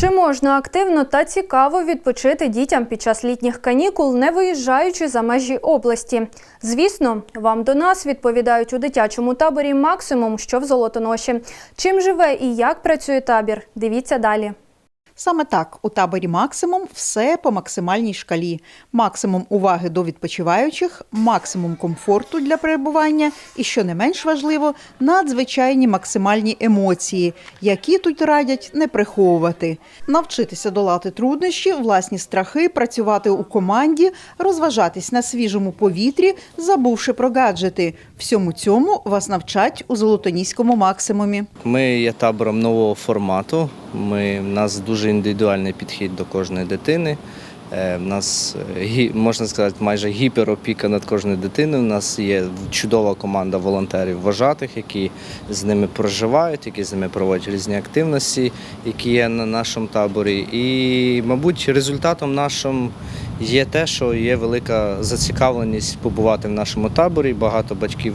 Чи можна активно та цікаво відпочити дітям під час літніх канікул, не виїжджаючи за межі області? Звісно, вам до нас відповідають у дитячому таборі максимум, що в Золотоноші. Чим живе і як працює табір? Дивіться далі. Саме так у таборі максимум все по максимальній шкалі: максимум уваги до відпочиваючих, максимум комфорту для перебування, і що не менш важливо, надзвичайні максимальні емоції, які тут радять не приховувати, навчитися долати труднощі, власні страхи, працювати у команді, розважатись на свіжому повітрі, забувши про гаджети. Всьому цьому вас навчать у золотоніському максимумі. Ми є табором нового формату. Ми, у нас дуже індивідуальний підхід до кожної дитини. Е, У нас е, можна сказати, майже гіперопіка над кожною дитиною. У нас є чудова команда волонтерів вожатих, які з ними проживають, які з ними проводять різні активності, які є на нашому таборі. І, мабуть, результатом нашим є те, що є велика зацікавленість побувати в нашому таборі. Багато батьків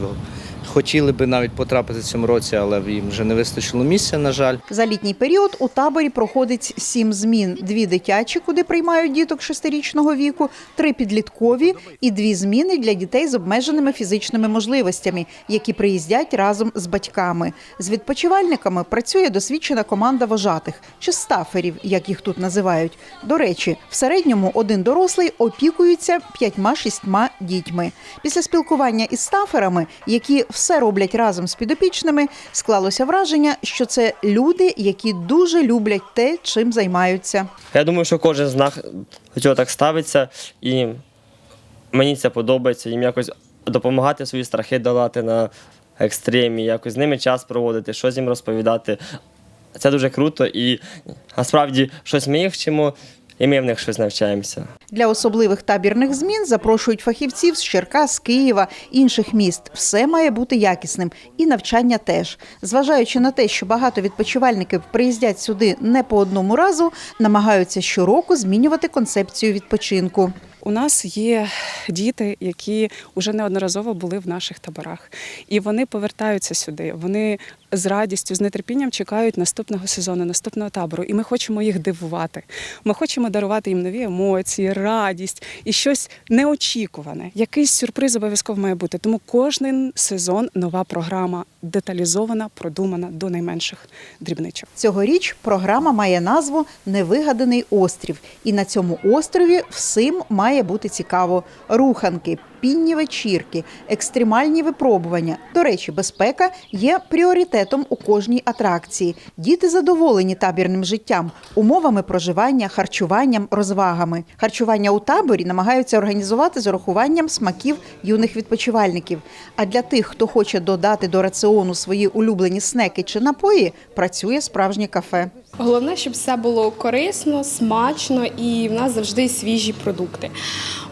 хотіли би навіть потрапити в цьому році, але їм вже не вистачило місця, на жаль. За літній період у таборі проходить сім змін: дві дитячі, куди приймають діток шестирічного віку, три підліткові і дві зміни для дітей з обмеженими фізичними можливостями, які приїздять разом з батьками. З відпочивальниками працює досвідчена команда вожатих чи стаферів, як їх тут називають. До речі, в середньому один дорослий опікується п'ятьма-шістьма дітьми. Після спілкування із стаферами, які все роблять разом з підопічними, склалося враження, що це люди, які дуже люблять те, чим займаються. Я думаю, що кожен з нас до цього так ставиться, і мені це подобається їм якось допомагати свої страхи долати на екстремі, якось з ними час проводити, щось їм розповідати. Це дуже круто і насправді щось ми їх вчимо, і ми в них щось навчаємося. Для особливих табірних змін запрошують фахівців з Черкас, Києва, інших міст. Все має бути якісним, і навчання теж. Зважаючи на те, що багато відпочивальників приїздять сюди не по одному разу, намагаються щороку змінювати концепцію відпочинку. У нас є діти, які вже неодноразово були в наших таборах, і вони повертаються сюди. Вони з радістю, з нетерпінням чекають наступного сезону, наступного табору. І ми хочемо їх дивувати. Ми хочемо дарувати їм нові емоції, радість і щось неочікуване. Якийсь сюрприз обов'язково має бути. Тому кожен сезон нова програма деталізована, продумана до найменших дрібничок. Цьогоріч програма має назву Невигаданий острів. І на цьому острові всім має бути цікаво: руханки, пінні вечірки, екстремальні випробування. До речі, безпека є пріоритетом у кожній атракції. Діти задоволені табірним життям, умовами проживання, харчуванням, розвагами. Харчування у таборі намагаються організувати з урахуванням смаків юних відпочивальників. А для тих, хто хоче додати до раціону свої улюблені снеки чи напої, працює справжнє кафе. Головне, щоб все було корисно, смачно і в нас завжди свіжі продукти.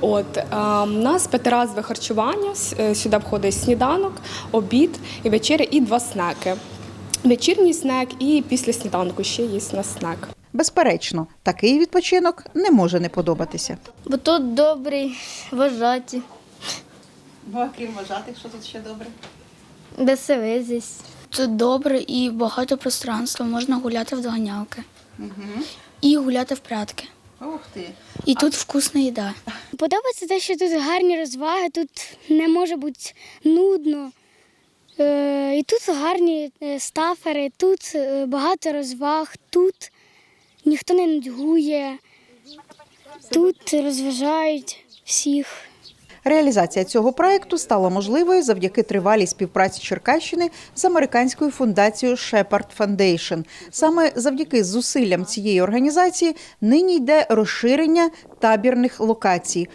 От е, у нас п'ятиразове харчування. е, Сюди входить сніданок, обід і вечеря, і два снеки. Вечірній снек і після сніданку ще є у нас снек. Безперечно, такий відпочинок не може не подобатися. Бо тут добрий, вважаті, Ну, а крім вважати, що тут ще добре? веселизість. Тут добре і багато пространства, можна гуляти в доганялки. І гуляти в прятки. Ух ти. І тут вкусна їда. Подобається те, що тут гарні розваги, тут не може бути нудно. Е, і тут гарні е, стафери, тут е, багато розваг, тут ніхто не нудьгує, тут розважають всіх. Реалізація цього проекту стала можливою завдяки тривалій співпраці Черкащини з американською фундацією Shepard Foundation. Саме завдяки зусиллям цієї організації нині йде розширення табірних локацій.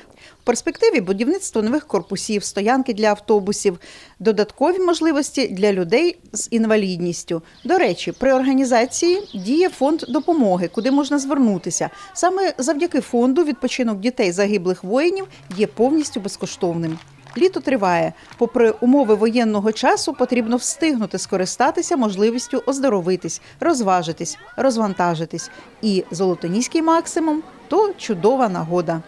Перспективі будівництво нових корпусів, стоянки для автобусів, додаткові можливості для людей з інвалідністю. До речі, при організації діє фонд допомоги, куди можна звернутися. Саме завдяки фонду відпочинок дітей загиблих воїнів є повністю безкоштовним. Літо триває. Попри умови воєнного часу, потрібно встигнути скористатися можливістю оздоровитись, розважитись, розвантажитись. І золотоніський максимум то чудова нагода.